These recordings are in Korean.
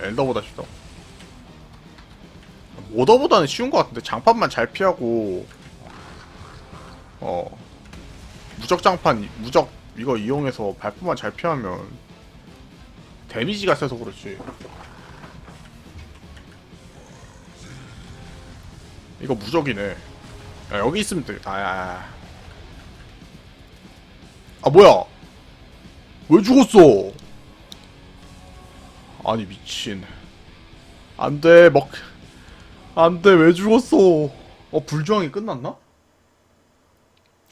엘더보다 쉽다. 오더보다는 쉬운 것 같은데 장판만 잘 피하고 어 무적 장판 이- 무적 이거 이용해서 발포만 잘 피하면 데미지가 세서 그렇지. 이거 무적이네. 야, 여기 있으면 되겠다. 아. 아 뭐야? 왜 죽었어? 아니 미친. 안돼 먹. 안돼 왜 죽었어? 어 불주왕이 끝났나?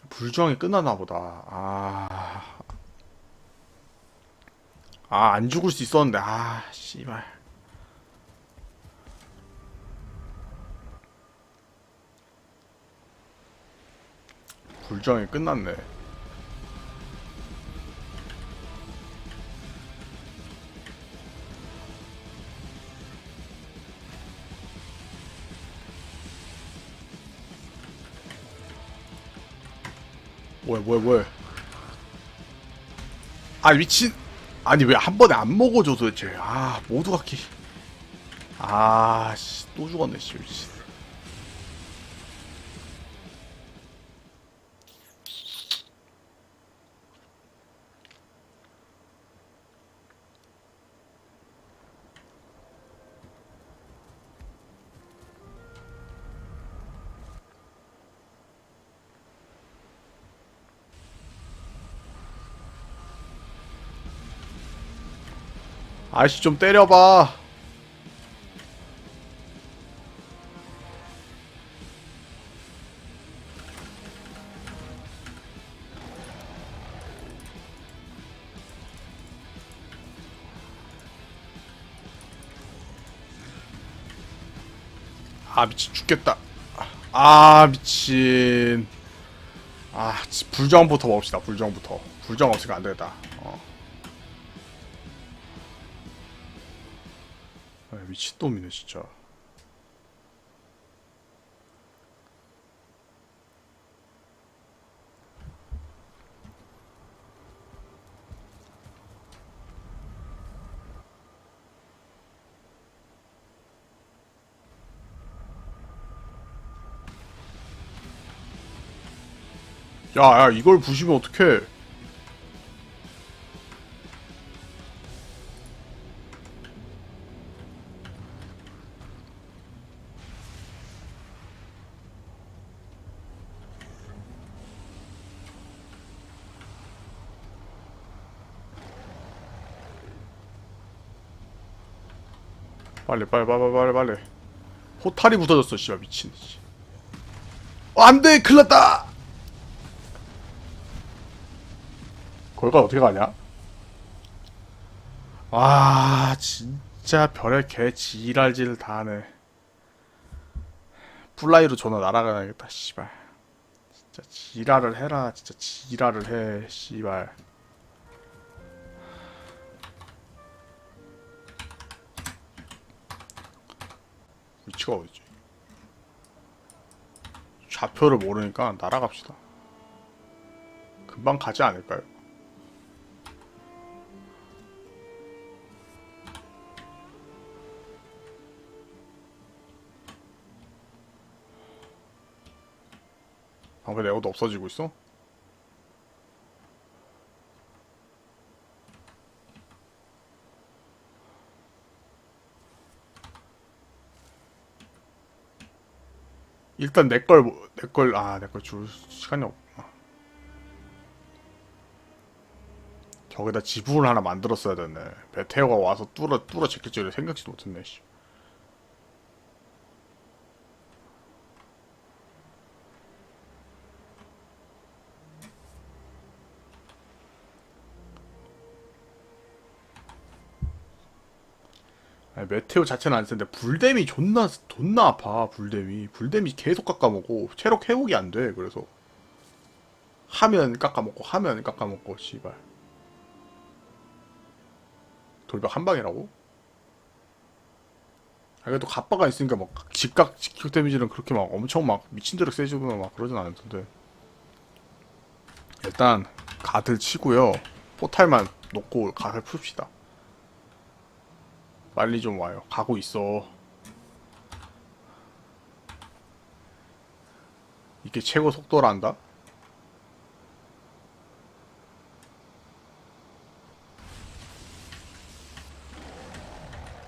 불주왕이 끝났나 보다. 아. 아, 안 죽을 수 있었는데. 아, 씨발. 불주왕이 끝났네. 뭐야 뭐야 뭐야 아 미친 아니 왜 한 번에 안 먹어줘 도대체. 아 모두가 키 아씨 또 죽었네 씨 아씨 좀 때려봐. 아 미친 죽겠다. 아 미친. 아 지- 불정부터 먹읍시다 불정부터. 불정 없으면 안되겠다 미친놈이네 진짜 야, 야, 이걸 부시면 어떡해. 빨리, 빨리, 빨리, 빨리, 빨리. 포탈이 묻어졌어, 씨발, 미친. 씨. 어, 안 돼! 큰일 났다! 거기가 어떻게 가냐? 아 진짜 별의 개 지랄질 다 하네 플라이로 전화 날아가야겠다 씨발 진짜 지랄을 해라 진짜 지랄을 해 씨발 위치가 어디지? 좌표를 모르니까 날아갑시다 금방 가지 않을까요? 방패 내어도 없어지고 있어? 일단 내 걸 내 걸 아 내 걸 줄 시간이 없구나. 저기다 지붕을 하나 만들었어야 됐네. 베테오가 와서 뚫어 뚫어 제낄 줄을 생각지도 못했네. 씨. 아니, 메테오 자체는 안 쓰는데 불댐이 존나 존나 아파 불댐이. 불댐이 계속 깎아먹고 체력 회복이 안 돼 그래서. 하면 깎아먹고 하면 깎아먹고 씨발. 돌벽 한 방이라고? 아 그래도 갑바가 있으니까 막 직각 직격 데미지는 그렇게 막 엄청 막 미친대로 세지거나 막 그러진 않았는데. 일단 가들 치고요. 포탈만 놓고 가들 풉시다 빨리 좀 와요. 가고 있어. 이게 최고 속도란다?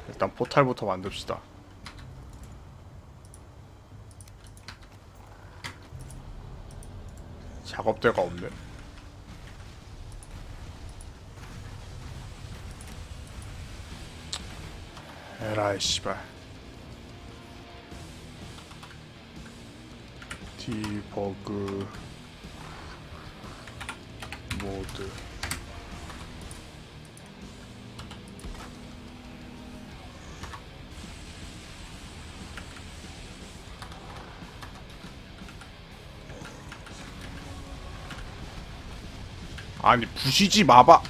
일단 포탈부터 만듭시다. 작업대가 없네. 에라이 씨발. 디버그 모드 아니 부시지 마봐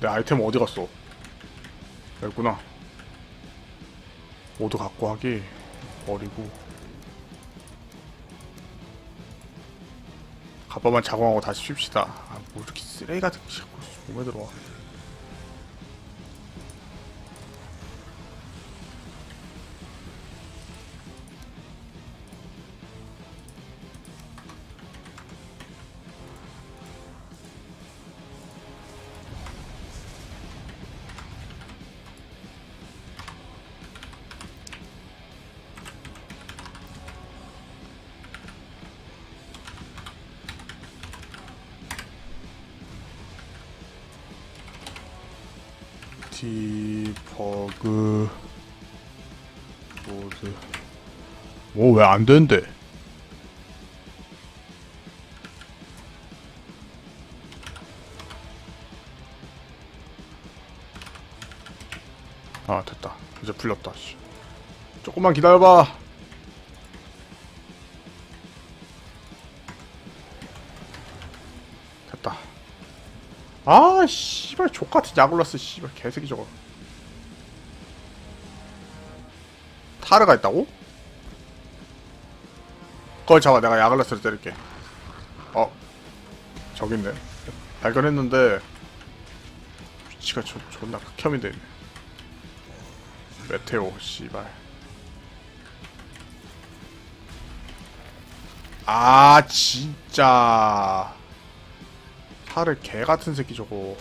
내 아이템 어디 갔어? 여기구나. 모두 갖고 하기 버리고 가빠만 작용하고 다시 쉽시다. 아, 뭐 이렇게 쓰레기 같은 게 자꾸 몸에 들어와. 디버그 모드 뭐왜안 되는데? 아 됐다 이제 풀렸다 씨. 조금만 기다려봐 아 씨발 족같은 야굴라스 씨발 개새끼 저거. 타르가 있다고? 그걸 잡아 내가 야글라스를 때릴게. 어. 저기 있네. 발견했는데 위치가 저, 존나 극혐이 돼있네. 메테오 씨발. 아 진짜 타르 개같은 새끼 저거.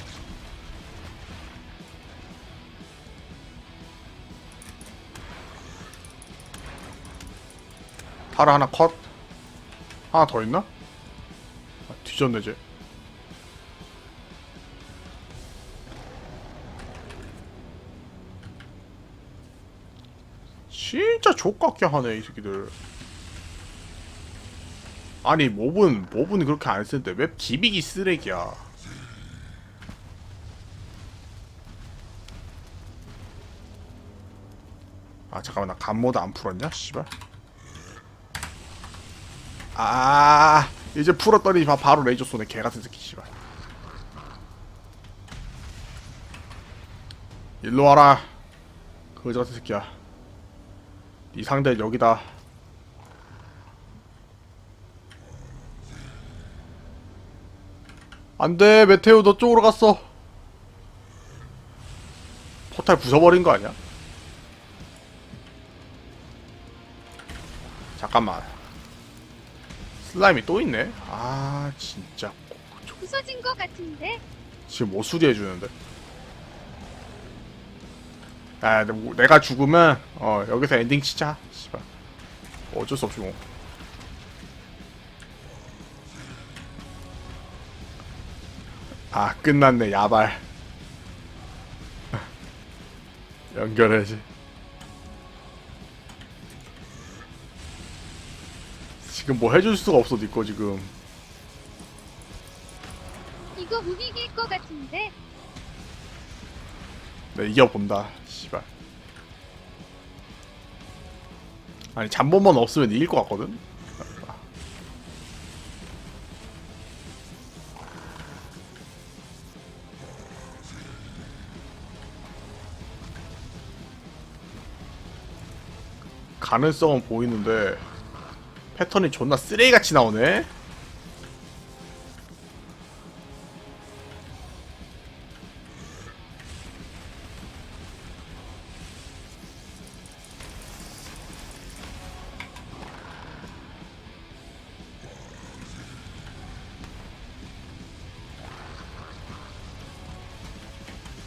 타르 하나 컷. 하나 더 있나? 아, 뒤졌네 쟤 진짜 족같게 하네 이 새끼들 아니 몹은 몹은 그렇게 안 쓰는데 웹 기빅이 쓰레기야? 아 잠깐만 나 간모드 안 풀었냐 씨발? 아 이제 풀었더니 바, 바로 레이저 쏘네 개같은 새끼 씨발. 일로 와라. 거지 같은 새끼야. 네 상대 여기다 안돼 메테오 너 쪽으로 갔어. 포탈 부숴버린 거 아니야? 잠깐만. 슬라임이 또 있네? 아 진짜. 부서진 것 같은데? 지금 뭐 수리해주는데? 아 내- 내가 죽으면 어 여기서 엔딩 치자 씨발. 어쩔 수 없지 뭐 아 끝났네 야발. 연결해야지. 지금 뭐 해줄 수가 없어 니꺼 지금. 이거 못 이길 것 같은데? 내 이겨본다 씨발. 아니 잠본만 없으면 이길 것 같거든 가능성은 보이는데 패턴이 존나 쓰레기같이 나오네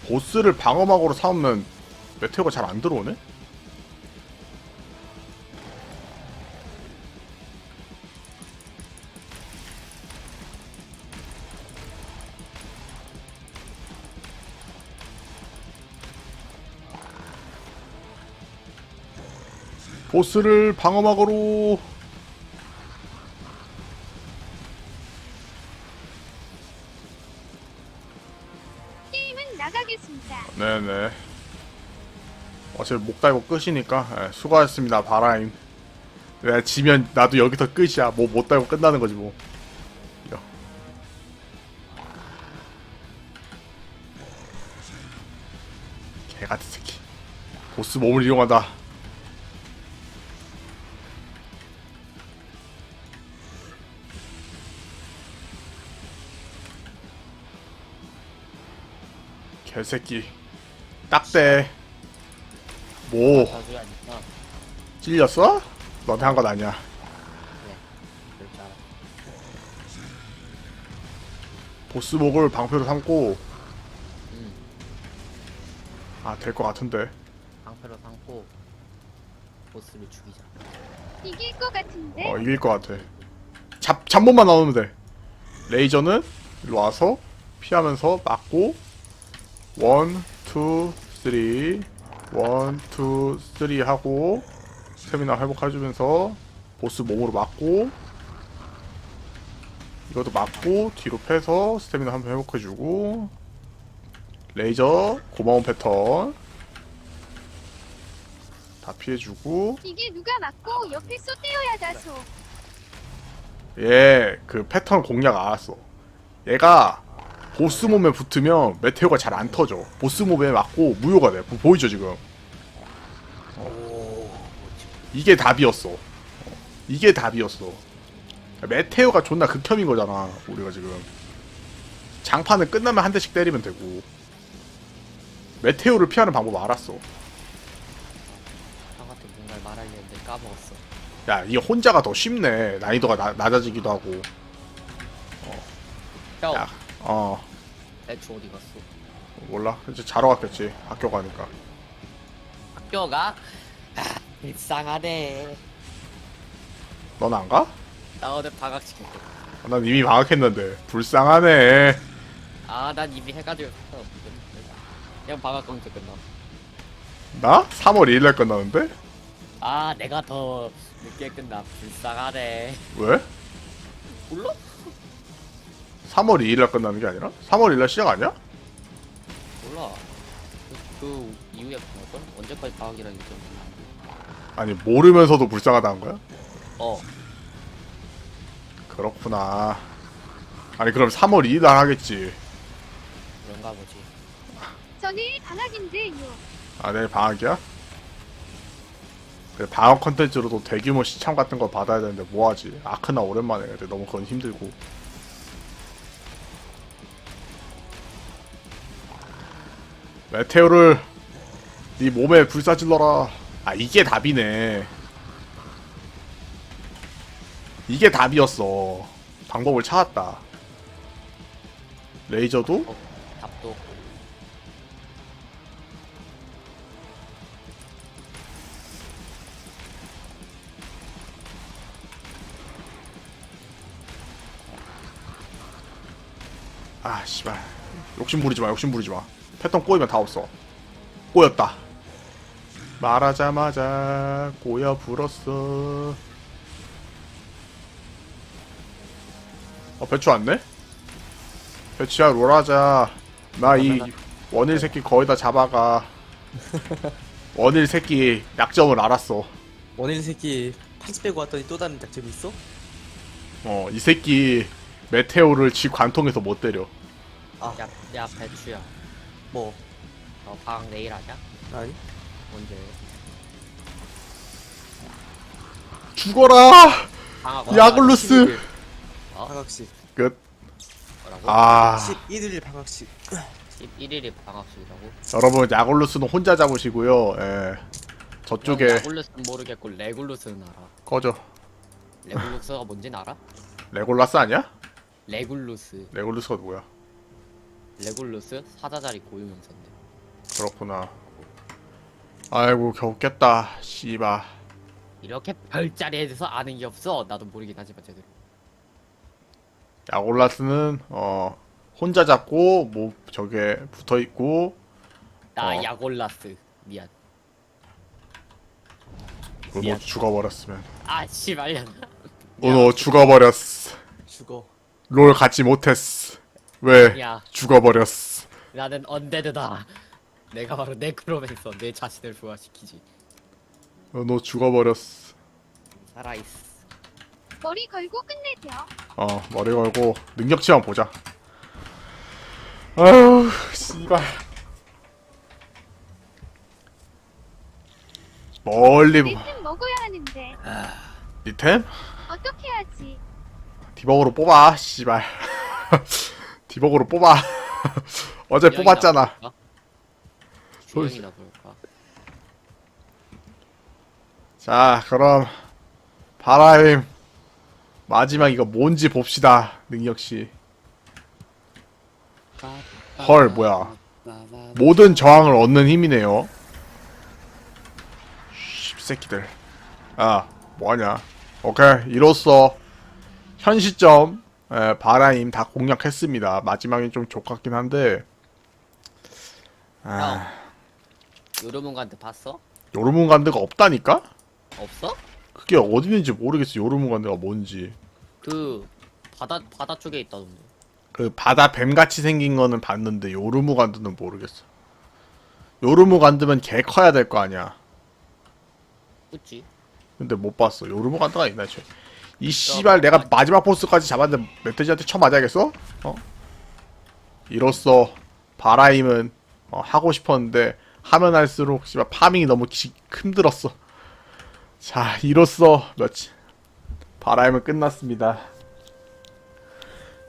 보스를 방어막으로 삼으면 메테오가 잘 안 들어오네? 보스를 방어막으로 게임은 나가겠습니다. 네네. 어차피 목 달고 끝이니까 예, 수고하셨습니다 바라임. 내가 지면 나도 여기서 끝이야. 뭐 못 달고 끝나는 거지 뭐. 야. 개같은 새끼. 보스 몸을 이용한다. 개새끼. 딱대. 뭐 자주 하니까 찔렸어? 너한테 한 건 아니야. 그럴 줄 알아. 보스 목을 방패로 삼고 응. 아 될 것 같은데. 방패로 삼고 보스를 죽이자. 이길 것 같은데 어 이길 것 같아. 잡 잡몸만 나오면 돼. 레이저는 일로 와서 피하면서 맞고 원, 투, 쓰리, 원, 투, 쓰리 하고 스태미나 회복해주면서 보스 몸으로 맞고 이것도 맞고 뒤로 패서 스태미나 한번 회복해주고 레이저 고마운 패턴 다 피해주고 이게 누가 맞고 옆에 쏘떼어야 다소. 얘 그 패턴 공략 알았어. 얘가 보스 몸에 붙으면 메테오가 잘 안 터져. 보스 몸에 맞고 무효가 돼. 보- 보이죠 지금? 오. 이게 답이었어. 어, 이게 답이었어. 메테오가 존나 극혐인 거잖아. 우리가 지금 장판은 끝나면 한 대씩 때리면 되고 메테오를 피하는 방법 알았어. 형한테 뭔가를 말하려는데 까먹었어. 야 이게 혼자가 더 쉽네. 난이도가 나- 낮아지기도 하고. 형, 야, 어 대추 어디 갔어? 몰라. 이제 자러 갔겠지. 학교 가니까. 학교가? 아, 불쌍하네. 넌 안 가? 나 오늘 방학 시켰거든. 아, 난 이미 방학했는데 불쌍하네. 아, 난 이미 해가지고 상관없거든. 그냥 방학 공제 끝나. 나 3월 2일날 끝나는데 아, 내가 더 늦게 끝나. 불쌍하네. 왜? 몰라? 3월 2일날 끝나는 게 아니라 3월 1일 시작 아니야? 몰라. 그, 그 이후에 방학은 언제까지 방학이라는 게 좀. 아니 모르면서도 불쌍하다는 거야? 어, 그렇구나. 아니 그럼 3월 2일날 하겠지. 그런가 보지. 저는 방학인데요. 아 내일 방학이야? 그래 방학 컨텐츠로도 대규모 시청 같은 거 받아야 되는데 뭐하지? 아크나 오랜만에 해야 돼. 너무 그건 힘들고. 메테오를 네 몸에 불사질러라. 아 이게 답이네. 이게 답이었어. 방법을 찾았다. 레이저도 어, 답도. 아 씨발 욕심 부리지 마 욕심 부리지 마 패턴 꼬이면 다 없어. 꼬였다. 말하자마자 꼬여 불었어. 어 배추 왔네? 배추야 롤하자. 나 이 원일 새끼 거의 다 잡아가. 원일 새끼 약점을 알았어. 원일 새끼 파츠 빼고 왔더니 또 다른 약점이 있어? 어 이 새끼 메테오를 지 관통해서 못 때려. 아, 야, 야, 배추야. 뭐 어, 방학 내일 하자. 아니 언제? 죽어라 방학 야글루스 방학식. 끝 뭐라고? 아 11일 방학식. 11일이 방학식이라고? 여러분 야골루스는 혼자 잡으시고요 예 저쪽에 야굴루스는 모르겠고 레굴루스는 알아 꺼져 레굴루스가 뭔진 알아? 레골라스 아니야? 레굴루스 레골루스가 누구야? 레굴루스 사자자리 고유명사인데 그렇구나. 아이고 겨우 깼다 씨바. 이렇게 별자리에 대해서 아는 게 없어. 나도 모르긴 하지만 제대로 야골라스는 어 혼자 잡고 뭐 저게 붙어 있고. 나 어. 야골라스 미안. 은호 미안. 죽어버렸으면. 아 씨발년 은호 죽어버렸어. 죽어. 롤 같이 못했어 왜 야 죽어버렸어? 나는 언데드다. 내가 바로 네크로맨서 내 자신을 부활시키지. 은호 죽어버렸어. 살아있어. 머리 걸고 끝내죠. 어 머리 걸고 능력치만 보자. 아유 씨발. 멀리 보- 내쯤 먹어야 하는데. 니템? 어떻게 하지? 디버그로 뽑아 씨발 디버그로 뽑아. 어제 뽑았잖아. 주영이나 볼까? 자 그럼 바라임 마지막 이거 뭔지 봅시다 능력치 헐, 뭐야. 모든 저항을 얻는 힘이네요. 씹새끼들. 아 뭐하냐. 오케이 이로써 현 시점 에, 바라임 다 공략했습니다 마지막이 좀 족같긴 한데 아 요르문간드 봤어? 요르문간드가 없다니까? 없어? 그게 어디 있는지 모르겠어 요르문간드가 뭔지 그 바다 바다 쪽에 있다던데 그 바다 뱀같이 생긴 거는 봤는데 요르무간드는 모르겠어. 요르무간드면 개 커야 될 거 아니야. 그치? 근데 못 봤어. 요르무간드가 있나 쟤. 이 씨발 내가 마지막 보스까지 잡았는데 멧돼지한테 쳐 맞아야겠어? 어? 이로써 바라임은 어, 하고 싶었는데 하면 할수록 씨발 파밍이 너무 기, 힘들었어. 자, 이로써 며칠 바라임은 끝났습니다.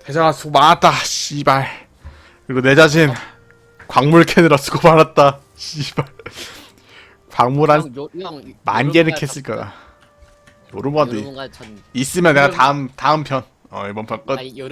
대장아 수고 많았다. 씨발. 그리고 내 자신 광물 캐느라 수고 많았다. 씨발. 광물 한 만 개는 캤을 거야. 요르무간드 요르문간드 전 있으면 내가 요르문- 다음 다음 편 어 이번 편 끝. 아니 요르